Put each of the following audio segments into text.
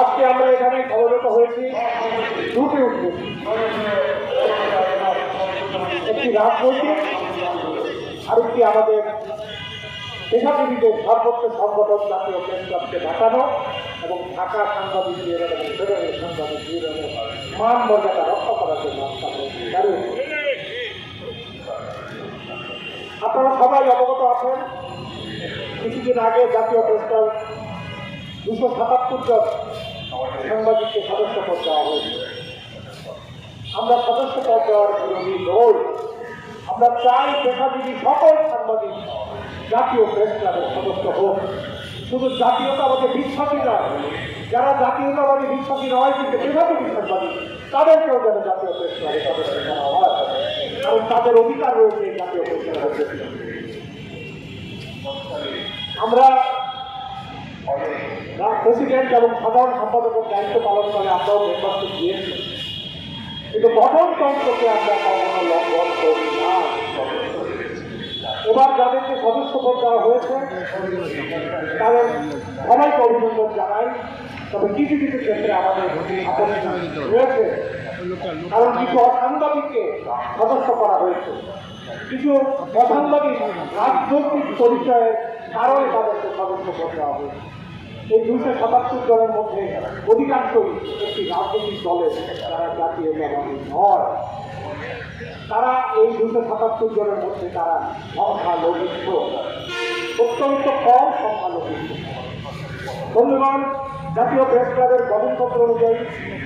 আজকে আমরা এখানে সমবেত হয়েছি দুটি উদ্দেশ্য একটি রাজনৈতিক, আরেকটি আমাদের পেশাজীবীদের সর্বোচ্চ সংগঠন জাতীয় ক্লাবকে দেখানো এবং ঢাকা সাংবাদিক ইউনিয়ন এবং ফেডারেল সাংবাদিক মান মর্যাদা রক্ষা করার জন্য আপনারা সবাই অবগত আছেন, কিছুদিন আগে জাতীয় প্রেস ক্লাব দুশো সাতাত্তর জন সাংবাদিককে সদস্য পদ দেওয়া হয়েছে আমরা সদস্য পদ দেওয়ার বিরোধী নই। আমরা চাই পেশাজীবী সকল সাংবাদিক জাতীয় প্রেস ক্লাবের সদস্য হোক। শুধু জাতীয়তাবাদে বিশ্বাসী নয়, যারা জাতীয়তাবাদী বিশ্বাসী নয়, কিন্তু পেশাজীবী সাংবাদিক, তাদেরকেও যেন জাতীয় প্রেস ক্লাবের সদস্য করা হয়। কারণ তাদের অধিকার রয়েছে জাতীয় প্রেস ক্লাবের ক্ষেত্রে। আমরা প্রেসিডেন্ট এবং সাধারণ সম্পাদকের দায়িত্ব পালন করে আমরাও মেম্বারশিপ দিয়েছি। কিন্তু গঠনতন্ত্রকে আমরা কখনো লঙ্ঘন করি না। এবার যাদেরকে সদস্য পদ দেওয়া হয়েছে, তাদের সবাইকে অভিনন্দন জানাই। তবে কিছু কিছু ক্ষেত্রে আমাদের রয়েছে। কারণ কিছু অসাংবাদিককে সদস্য করা হয়েছে। কিছু অসাংবাদিক রাজনৈতিক পরিচয়ের কারণে তাদেরকে সদস্য পদ দেওয়া হয়েছে। এই দুইশো সাতাত্তর দলের মধ্যে অধিকাংশই একটি রাজনৈতিক দলের তারা জাতীয় জাতীয়তাবাদী নয়। তারা এই দুশো সাতাত্তর জনের মধ্যে তারা সংখ্যালঘিষ্ঠ অত্যন্ত কম সংখ্যালঘিষ্ঠ বন্ধুগণ জাতীয় প্রেস ক্লাবের গঠনপত্র অনুযায়ী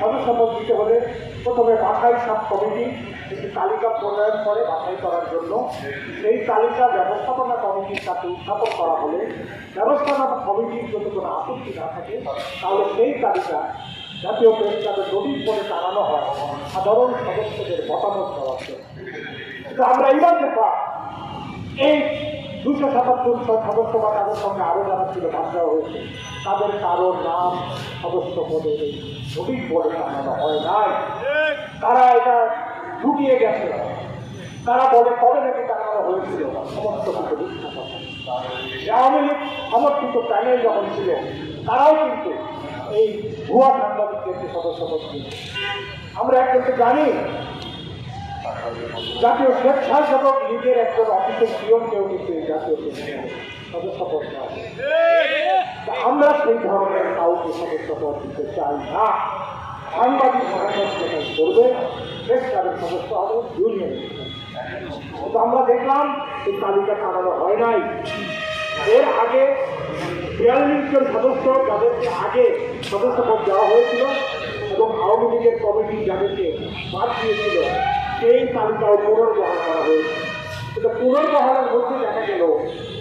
সদস্যপদ দিতে হলে প্রথমে বাছাই সাব কমিটি একটি তালিকা প্রণয়ন করে বাছাই করার জন্য। সেই তালিকা ব্যবস্থাপনা কমিটির সাথে উত্থাপন করা হলে ব্যবস্থাপনা কমিটির যদি কোনো আপত্তি না থাকে, তাহলে সেই তালিকা জাতীয় প্রেস ক্লাবের নোটিশ করে টানানো হয় সাধারণ সদস্যদের মতামত দেওয়ার জন্য। আমরা এইবার দেখলাম এই দুশো সাতাত্তর সদস্য বা তাদের সঙ্গে আরও যারা ছিল দেওয়া হয়েছে। তাদের কারও নাম সদস্য পদে এই বলে হয় নাই। তারা এটা ঢুকিয়ে গেছে। তারা বলে কবে নাকি টানানো হয়েছিল। সমস্ত কিছু। আওয়ামী লীগ সমর্থিত প্যানেল যখন ছিল, তারাও কিন্তু এই ভুয়া সাংবাদিকদেরকে সদস্য করছিল আমরা একজনকে জানি জাতীয় স্বেচ্ছাসেবক লীগের একজন অফিসের পিয়নকেও কিন্তু এই জাতীয় সদস্য আমরা সেই ধরনের কাউকে সদস্য পদ দিতে চাই না। সাংবাদিক সংগঠন করবে প্রেস ক্লাবের সদস্য হবে ইউনিয়নের তো আমরা দেখলাম এই তালিকা টানানো হয় নাই। এর আগে বিয়াল্লিশ জন সদস্য যাদেরকে আগে সদস্য পদ দেওয়া হয়েছিল এবং আওয়ামী লীগের কমিটি যাদেরকে বাদ দিয়েছিল সেই তালিকাও পুনর্বহাল করা হয়েছে। কিন্তু পুনর্বহালের মধ্যে দেখা গেল,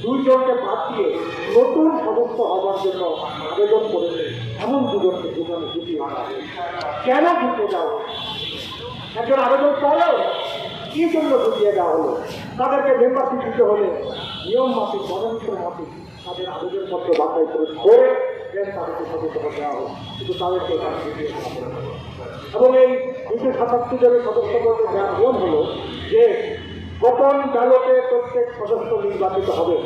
দুইজনকে বাদ দিয়ে নতুন সদস্য হওয়ার জন্য আবেদন করেছে এমন দুজনকে দুজনে ঢুকিয়ে আনা কেন ঢুকে হয়েছে? একজন আবেদন করেও কি জন্য ঢুকিয়ে দেওয়া হলো? তাদেরকে মেম্বারশিপ দিতে হলে নিয়ম মাফিক পরামর্শ মাফিক তাদের আবেদনপত্র বাছাই করে করে দেন তাদেরকে সদস্য দেওয়া হলো। কিন্তু তাদেরকে এবং এই দুশো সাতাত্তর জনের সদস্য পদে দেওয়ার নিয়ম হলো যে গোপন ব্যালটে প্রত্যেক সদস্য নির্বাচিত হবে।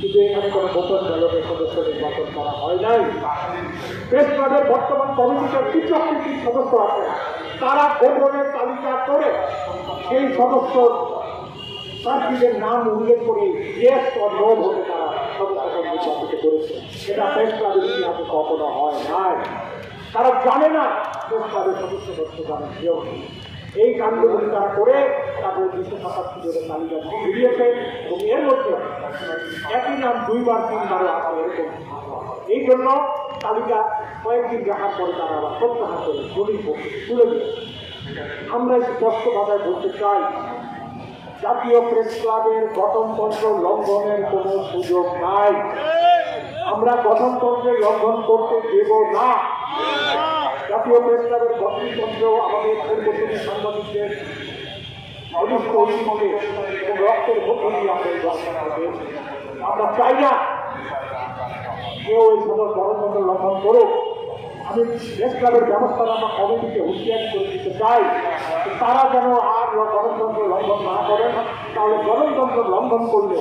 কিন্তু এখানে কোনো গোপন ব্যালটে সদস্য নির্বাচন করা হয় নাই। প্রেস ক্লাবের বর্তমান কমিটিতে টিচকৃতির সদস্য আছে। তারা গোপনের তালিকা করে সেই সদস্য প্রার্থীদের নাম উল্লেখ করে ইয়েস অর নো ভোটে তারা সদস্য নির্বাচিত করেছে। এটা প্রেস ক্লাবের ইতিহাসে কখনো হয় নাই। তারা জানে না ক্লাবের সদস্য সদস্য জানে কেউ এই কাণ্ডগুলি তারা করে তাদের দুশো সাতাত্তর জনের তালিকা বেরিয়েছে এবং এর মধ্যে একই নাম দুইবার, তিনবারও আছে এরকম এই জন্য তালিকা কয়েকদিন দেখার পরে তারা আবার প্রত্যাহার করে দলিল তুলে দিয়েছে। আমরা স্পষ্ট ভাষায় বলতে চাই, জাতীয় প্রেস ক্লাবের গঠনতন্ত্র লঙ্ঘনের কোনো সুযোগ নাই। আমরা গঠনতন্ত্রের লঙ্ঘন করতে দেব না। জাতীয় প্রেস ক্লাবের গঠনতন্ত্রেও আমাদের পূর্বতনী সাংবাদিকদের অদৃষ্ট অভিমতে এবং রক্তের মধ্য দিয়ে এই গঠনটা পেয়েছি। আমরা চাই না কেউ এই সমস্ত গণতন্ত্র লঙ্ঘন করুক আমি প্রেস ক্লাবের ব্যবস্থাপনা কমিটিকে হুঁশিয়ারি করে দিতে চাই তারা যেন আর গণতন্ত্র লঙ্ঘন না করেন, তাহলে গণতন্ত্র লঙ্ঘন করলে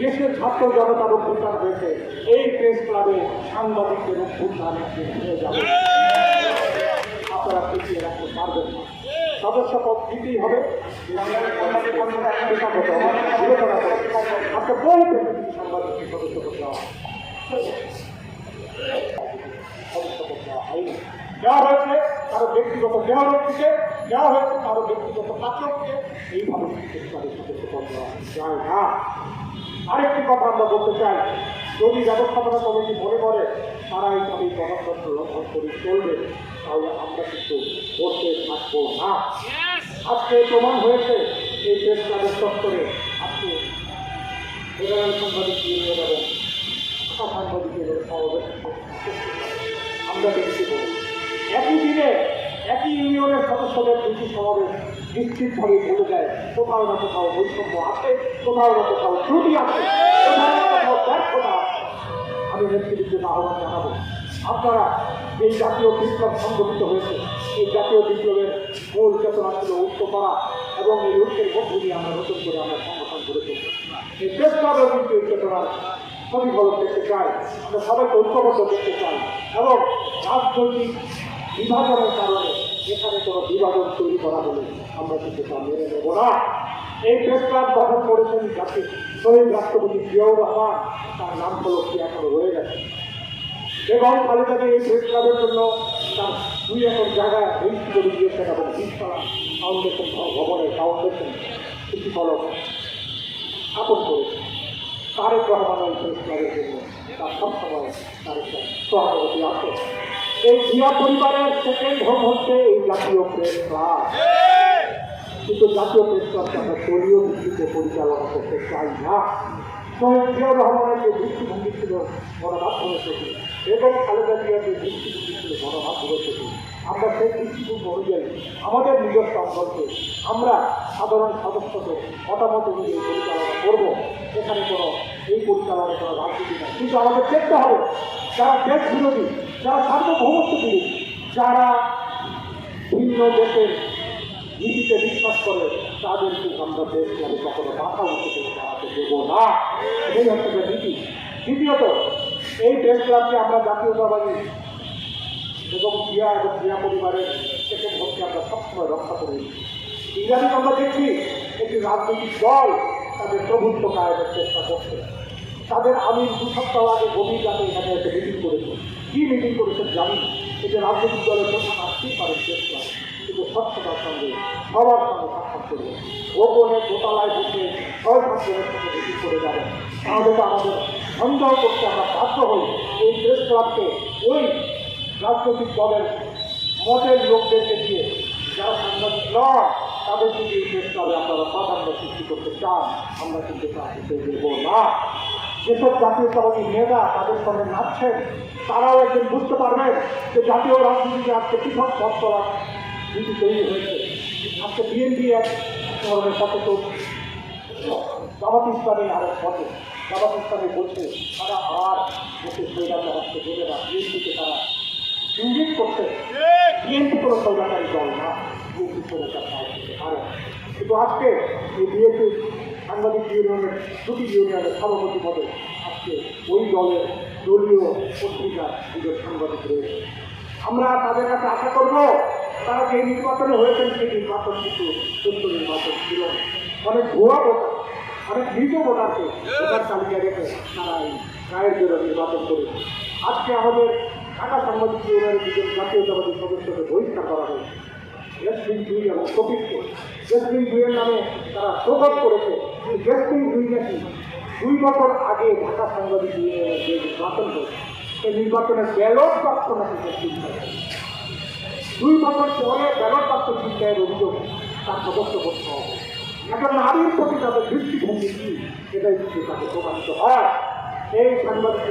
দেশের ছাত্র জনতার অভ্যুত্থান হয়েছে। এই প্রেস ক্লাবে সাংবাদিকদের অভ্যুত্থান হয়ে যাবে। আপনারা পিছিয়ে রাখতে পারবেন না। সদস্য পদ দিতেই হবে। সাংবাদিককে সদস্য দেওয়া সদস্য দেওয়া হয়েছে কারও ব্যক্তিগত দেহরক্ষীকে দেওয়া হয়েছে কারও ব্যক্তিগত পাত্রকে এইভাবে তাদের সদস্য পদ দেওয়া যায় না। আরেকটি কথা আমরা বলতে চাই। যদি ব্যবস্থাপনা কমিটি মনে করে তারা এই এইভাবে গণতন্ত্র লঙ্ঘন করে চলবে তাহলে আমরা কিন্তু করতে থাকব না। আজকে প্রমাণ হয়েছে এই প্রেস ক্লাবের চত্বরে আজকে ফেডারেল সাংবাদিক এবং শাখা সাংবাদিকের সমাবেশ আমরা দেখছি। একই দিনে একই ইউনিয়নের সদস্যদের দুটি সমাবেশ নিশ্চিতভাবে বলে যায় কোথাও না কোথাও বৈষম্য আছে কোথাও না কোথাও ত্রুটি আছে কোথাও না কোথাও ব্যর্থতা আমি নেতৃত্বের আহ্বান জানাব, আপনারা জাতীয় বিপ্লব সংগঠিত হয়েছে, এই জাতীয় বিপ্লবের মূল চেতনা ছিল করা এবং এই ঐক্যের মধ্য দিয়ে আমরা নতুন করে আমরা সংগঠন করে এই ক্লাবেও কিন্তু এই চেতনার প্রতিফলন দেখতে চাই, আমরা সবাইকে ঐক্যবদ্ধ দেখতে চাই এবং রাজনৈতিক বিভাজনের কারণে এখানে কোনো বিভাজন তৈরি করা হলে আমরা কিন্তু তা মেনে নেব না। এই প্রেস ক্লাব গঠন করেছেন জাতি। শহীদ রাষ্ট্রপতি জিয়াউর রহমান, তার নাম ফলকটি এখনও রয়ে গেছে। এবং খালেদাকে এই প্রেস ক্লাবের জন্য তার দুই একর জায়গায় রেজিস্ট্রি করে দিয়েছেন এবং বিশতলা ফাউন্ডেশন ভবনের ফাউন্ডেশন একটি ফলক স্থাপন করেছে তারেক রহমান এই প্রেস ক্লাবের জন্য তার সবসময় তার একটা সহানুভূতি আছে। এই জিয়া পরিবারের সেকেন্ড হোম হচ্ছে এই জাতীয় প্রেস ক্লাব। কিন্তু জাতীয় প্রেস ক্লাবকে আমরা দলীয় ভিত্তিতে পরিচালনা করতে চাই না। জিয়াউর রহমানের যে দৃষ্টিভঙ্গি ছিল গণমাধ্যমের প্রতি এবং খালেদা জিয়ার যে দৃষ্টিভঙ্গি ছিল গণমাধ্যমের প্রতি আমরা সেই দৃষ্টিভঙ্গি অনুযায়ী আমাদের নিজস্ব অঞ্চলকে আমরা সাধারণ সদস্যদের মতামত অনুযায়ী পরিচালনা করব। এখানে কোনো এই পরিচালনা কোনো রাজনীতি না কিন্তু আমাদের দেখতে হবে, যারা দেশ বিরোধী যারা সার্বভৌমত্ব বিরোধী যারা ভিন্ন দেশের নীতিতে বিশ্বাস করে, তাদেরকে আমরা দেশ ক্লাবে কখনো মাথা উঠে দাঁড়াতে দেবো না। এই হচ্ছে যে নীতি। দ্বিতীয়ত, এই প্রেস ক্লাবকে আমরা জাতীয়তাবাদী এবং ক্রিয়া এবং ক্রিয়া পরিবারের সেকেন্ড ভোটকে আমরা সবসময় রক্ষা করে। ইংরাজি আমরা দেখছি একটি রাজনৈতিক দল তাদের প্রভুত্ব কায়েমের চেষ্টা করছে। তাদের আমি দু সপ্তাহ আগে গভীর রাতে এখানে একটা মিটিং করেছি। কী মিটিং করেছেন জানি এটা রাজনৈতিক দলের প্রধান আসতেই পারেন ক্লাব কিন্তু স্বচ্ছতার সঙ্গে সবার সঙ্গে সাক্ষাৎ করবে। গোপনে দোতলায় বসে ছয় ছাত্রের মিটিং করে যাবেন তাহলে তো আমাদের সন্দেহ করতে আমরা বাধ্য হই। এই প্রেস ক্লাবকে ওই রাজনৈতিক দলের মতের লোকদেরকে দিয়ে যারা সাংবাদিক নয়, তাদের এই প্রেস ক্লাবে আপনারা প্রাধান্য সৃষ্টি করতে চান। আমরা কিন্তু তা দেব না। যেসব জাতীয়তাবাদী নেতা তাদের সঙ্গে নাচছেন, তারাও একদিন বুঝতে পারবেন যে জাতীয় রাজনীতিতে আজকে পৃথক পথ নীতি তৈরি হয়েছে। আজকে বিএনপি এক ধরনের সচেতন জামাত ইসলামী আরেক পথে। জামাত ইসলামী বলছে, তারা আর দেশে সৈরাচার আসতে দেবে না বিএনপিকে তারা ইঙ্গিত করছে। বিএনপি কোনো সৌদাকারী দল না বিএনপি সৌদাচার পারে কিন্তু আজকে এই বিএনপি সাংবাদিক ইউনিয়নের দুটি ইউনিয়নের সভাপতি পদে আজকে ওই দলের দলীয় পত্রিকা দুজন সাংবাদিক রয়েছে। আমরা তাদের কাছে আশা করব, তারা যে নির্বাচনে হয়েছেন সেই নির্বাচন কিন্তু সুস্থ নির্বাচন ছিল। অনেক ভুয়া ভোটার অনেক মৃত ভোটারকে ভোটার তালিকা রেখে তারা এই রায়ের জন্য নির্বাচন করেছে। আজকে আমাদের ঢাকা সাংবাদিক ইউনিয়নের দুজন জাতীয়তাবাদী সদস্যকে বহিষ্কার করা হয়েছে। জেসমিন দুই এবং শফিককে জেসমিন দুইয়ের নামে তারা প্রকাশ করেছে। জেসমিন দুই নাকি দুই বছর আগে ঢাকা সাংবাদিক নির্বাচন হয়েছে সেই নির্বাচনের ব্যালট বাক্স নাকি দুই। বছর পরে ব্যালট বাক্স চিন্তায়ের অভিযোগ তার সদস্য করতে হবে একটা নারীর প্রতি তাদের দৃষ্টিভঙ্গি কি? সেটাই কিন্তু তাকে প্রমাণিত হয়। এই সাংবাদিক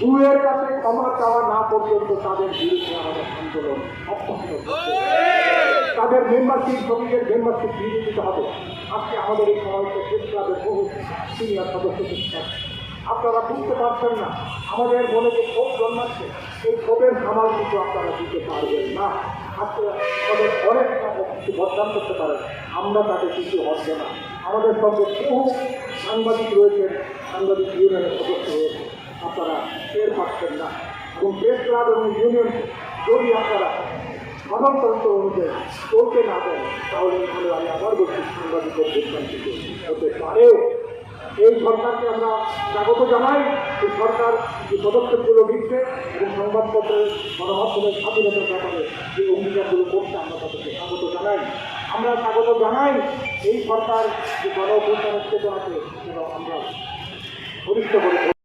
দুয়ের কাছে ক্ষমা চাওয়া না পর্যন্ত তাদের বিরুদ্ধে আমাদের আন্দোলন অব্যাহত তাদের মেম্বারশিপ শ্রমিকের মেম্বারশিপ ফিরিয়ে দিতে হবে। আজকে আমাদের এই সমাবেশে প্রেস ক্লাবের বহু সিনিয়র সদস্য। আপনারা বুঝতে পারছেন না, আমাদের মনে যে ক্ষোভ জন্মাচ্ছে এই ক্ষোভের সামাল কিন্তু আপনারা দিতে পারবেন না। আজকে আমাদের অনেক কিছু বদনাম করতে পারেন, আমরা তাকে কিছু হচ্ছে না। আমাদের সঙ্গে বহু সাংবাদিক রয়েছেন, সাংবাদিক ইউনিয়নের সদস্য রয়েছে আপনারা টের পাচ্ছেন না। এবং প্রেস ক্লাব এবং ইউনিয়ন যদি আপনারা গণতন্ত্র অনুযায়ী চলতে না দেন তাহলে এখানে আমি আবার বলছি সাংবাদিকের বিভ্রান্তিত হতে পারে। এই সরকারকে আমরা স্বাগত জানাই। এই সরকার যে পদক্ষেপগুলো নিচ্ছে এবং সংবাদপত্রের গণমাধ্যমের স্বাধীনতার ব্যাপারে যে অঙ্গীকারগুলো করছে, আমরা তাদেরকে স্বাগত জানাই। আমরা স্বাগত জানাই এই সরকার যে গণ অভ্যুত্থানের চেতনাকে আমরা ঘনিষ্ঠ করে